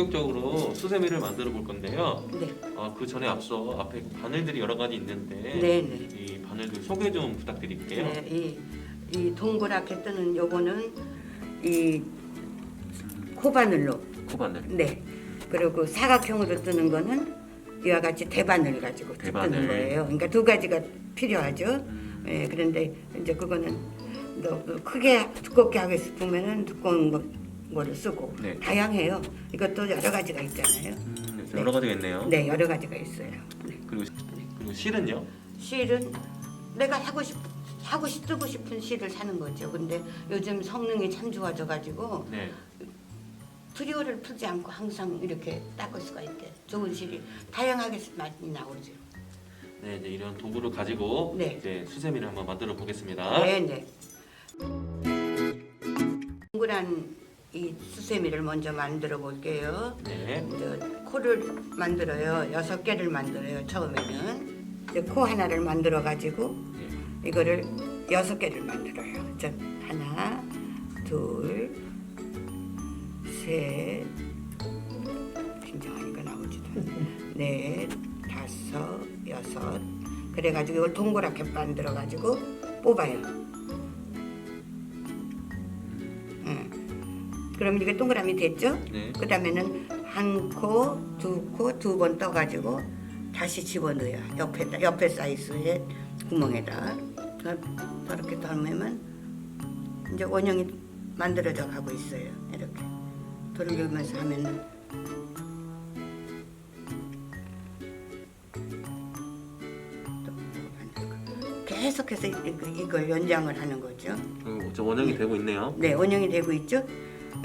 본격적으로 수세미를 만들어 볼 건데요. 네. 아, 그 전에 앞서 앞에 바늘들이 여러 가지 있는데 네, 네. 이 바늘들 소개 좀 부탁드릴게요. 네, 이, 이 동그랗게 뜨는 요거는 이 코바늘로. 코바늘. 네. 그리고 사각형으로 뜨는 거는 이와 같이 대바늘 가지고 대바늘. 뜨는 거예요. 그러니까 두 가지가 필요하죠. 음, 예, 그런데 이제 그거는 너 크게 두껍게 하고 싶으면은 두꺼운 거, 거를 쓰고 네. 다양해요. 이것도 여러 가지가 있잖아요. 음, 그래서 여러 가지가 있네요. 네, 여러 가지가 있어요. 네. 그리고 그리고 실은요? 실은 내가 하고 싶 하고 싶 뜨고 싶은 실을 사는 거죠. 근데 요즘 성능이 참 좋아져 가지고 네. 프리오를 풀지 않고 항상 이렇게 닦을 수가 있대. 좋은 실이 다양하게 많이 나오죠. 네, 이제 이런 도구를 가지고 네. 이제 수세미를 한번 만들어 보겠습니다. 네, 네. 동그란 이 수세미를 먼저 만들어 볼게요. 네. 이제 코를 만들어요. 여섯 개를 만들어요. 처음에는 이제 코 하나를 만들어 가지고 네. 이거를 여섯 개를 만들어요. 자, 하나, 둘, 셋, 긴장하니까 나오지도 않네. 넷, 다섯, 여섯. 그래가지고 이걸 동그랗게 만들어 가지고 뽑아요. 응. 그럼 이게 동그라미 됐죠? 네. 그 다음에는 한 코, 두 코, 두 번 떠가지고 다시 집어넣어요. 옆에다, 옆에 사이즈의 구멍에다. 더- 저렇게 덜면 이제 원형이 만들어져 가고 있어요. 이렇게 돌리면서 하면은. 계속해서 이- 이걸 연장을 하는 거죠. 저 원형이 되고 있네요. 네, 원형이 되고 있죠.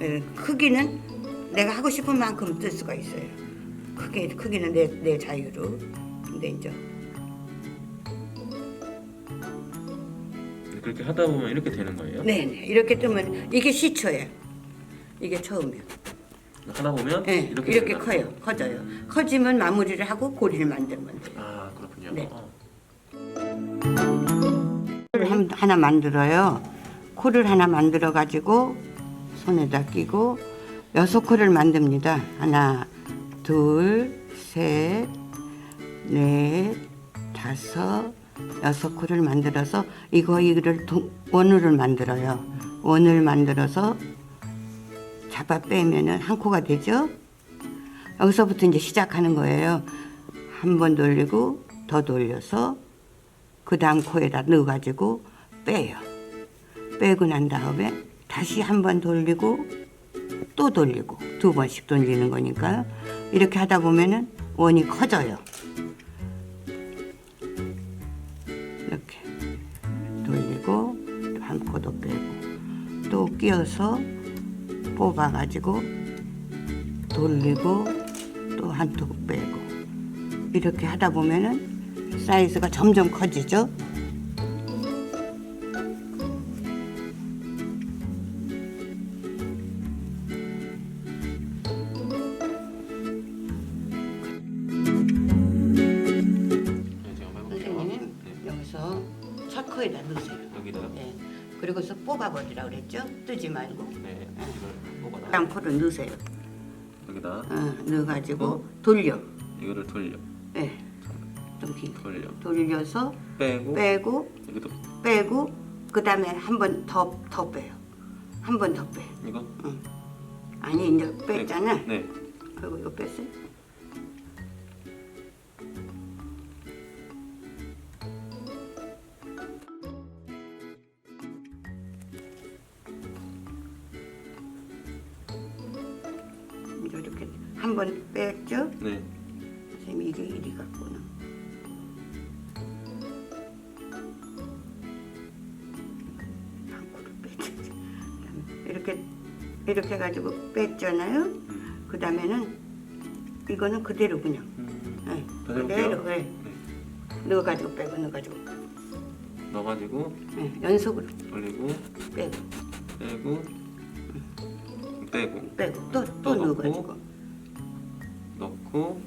에, 크기는 내가 하고 싶은 만큼 뜰 수가 있어요. 크기 크기는 내, 내 자유로. 근데 이제 그렇게 하다 보면 이렇게 되는 거예요. 네, 네. 이렇게 뜨면 이게 시초예요. 이게 처음이에요. 하다 보면 네, 이렇게 이렇게, 된다. 커요. 커져요. 커지면 마무리를 하고 고리를 만들면 돼요. 아 그렇군요. 네. 어. 한- 하나 만들어요. 코를 하나 만들어 가지고 손에다 끼고 여섯 코를 만듭니다. 하나, 둘, 셋, 넷, 다섯, 여섯 코를 만들어서 이거 이거를 동- 원을 만들어요. 원을 만들어서 잡아 빼면은 한 코가 되죠. 여기서부터 이제 시작하는 거예요. 한 번 돌리고 더 돌려서 그 다음 코에다 넣어가지고 빼요. 빼고 난 다음에 다시 한 번 돌리고 또 돌리고 두 번씩 돌리는 거니까 이렇게 하다 보면은 원이 커져요. 이렇게 돌리고 한 코도 빼고 또 끼워서 뽑아가지고 돌리고 또한톡 빼고 이렇게 하다 보면은 사이즈가 점점 커지죠. 첫 코에다 넣으세요. 여기다 네. 그리고서 뽑아버리라 그랬죠? 뜨지 말고 네 이걸 뽑아놔. 땅 코를 넣으세요. 여기다 어, 넣어가지고 돌려. 이거를 돌려 네. 좀 길. 돌려 돌려서 빼고 빼고 여기도 빼고 그 다음에 한 번 더 더 빼요. 한 번 더 빼. 이거 아니 이제 뺐잖아. 네. 그리고 이거 뺐어요. 뺐죠? 네. 선생님이 이게 이리 갔구나. 한 코를 뺐죠. 이렇게 이렇게 해가지고 뺐잖아요. 음. 그 다음에는 이거는 그대로 그냥 음. 네, 그대로. 해. 네. 넣어가지고 빼고 넣어가지고 넣어가지고 네, 연속으로 돌리고 빼고 빼고 빼고 빼고 또 또 또 넣어가지고 넣고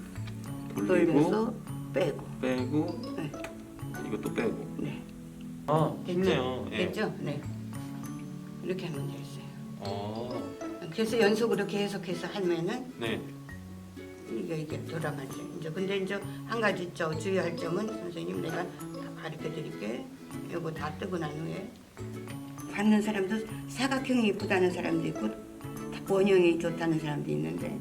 돌리고 돌려서 빼고 빼고 네. 이것도 빼고 네. 아 됐죠? 쉽네요. 예. 됐죠? 네. 이렇게 하면 됐어요. 어, 그래서 연속으로 계속해서 하면은 네. 이게 이게 돌아가죠. 이제 근데 이제 한 가지 저 주의할 점은 선생님 내가 다 가르쳐 드릴게. 요거 다 뜨고 난 후에 받는 사람도 사각형이 이쁘다는 사람도 있고 다 원형이 좋다는 사람도 있는데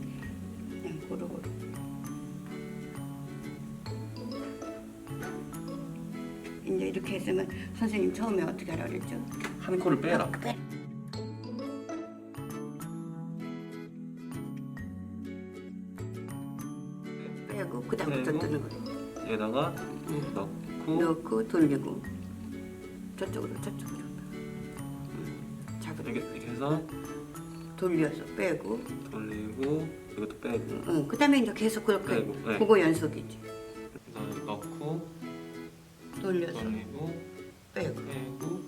이제 이렇게 했으면 선생님 처음에 어떻게 하라 그랬죠? 한 코를 빼라. 빼. 빼고 그다음부터 빼고. 뜨는 거예요. 얘다가 응. 넣고 넣고 돌리고 저쪽으로 저쪽으로 응. 잡으러 이렇게 이렇게 해서 돌려서 빼고 돌리고 이것도 빼고 응. 그다음에 이제 계속 그렇게 빼고 네. 그거 연속이지 돌려서 돌리고 빼고 빼고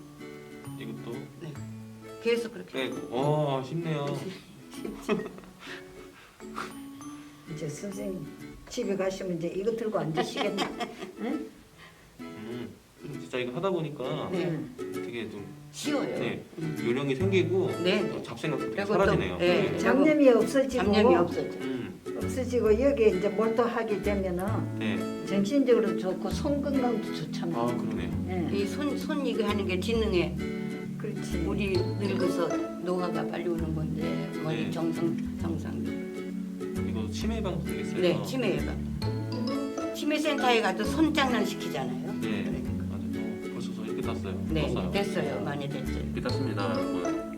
이것도 네. 계속 그렇게 빼고 와 쉽네요. 이제 선생님 집에 가시면 이제 이거 들고 앉으시겠네. 응? 음, 진짜 이거 하다 보니까 네. 되게 좀 쉬워요. 네, 응. 요령이 생기고 네. 어, 잡생각도 되게 그리고 또, 사라지네요. 네. 잡념이 없어지고 잡념이 없어져. 음, 없어지고 여기 이제 몰두하게 되면은 네. 정신적으로 좋고 손 건강도 좋잖아. 아 그러네요. 예, 이 손 손 이거 하는 게 지능에 그렇지. 우리 늙어서 노화가 빨리 오는 건데 머리 네. 정상 정상도 이거 치매 예방 되겠어요. 네 치매 예방 치매 센터에 가도 손 장난 시키잖아요. 네. 그러니까. 어, 벌써 저 이렇게 땄어요. 네 땄어요. 됐어요 많이 됐죠. 이렇게 땄습니다, 여러분.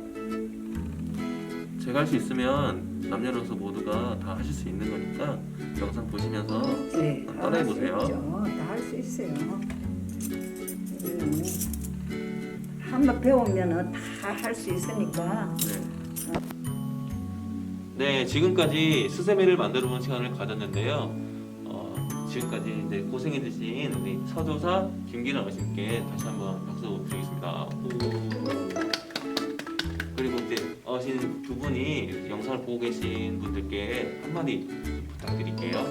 제가 할 수 있으면 남녀노소 모두가 다 하실 수 있는 거니까 영상 보시면서 네, 따라해 보세요. 다할 수 있어요. 이거는 한번 배우면은 다할 수 있으니까. 네. 네, 지금까지 스세미를 만들어 본 시간을 가졌는데요. 어, 지금까지 이제 고생해 주신 우리 서조사 김기란 어신께 다시 한번 박수 드리겠습니다. 우. 어신 두 분이 영상을 보고 계신 분들께 한마디 부탁드릴게요.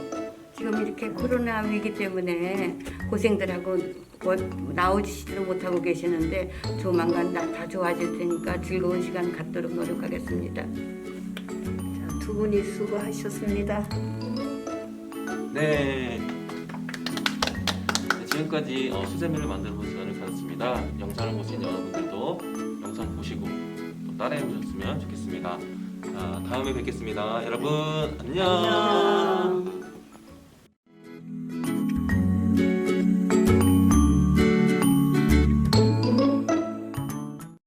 지금 이렇게 코로나 위기 때문에 고생들 하고 뭐 나오지도 못하고 계시는데 조만간 다, 다 좋아질 테니까 즐거운 시간 갖도록 노력하겠습니다. 자, 두 분이 수고하셨습니다. 네. 네, 지금까지 어, 수세미를 만들어 본 시간을 가졌습니다. 영상을 보신 여러분들도 영상 보시고 또 따라해 보셨으면 좋겠습니다. 자, 다음에 뵙겠습니다. 여러분 안녕. 안녕.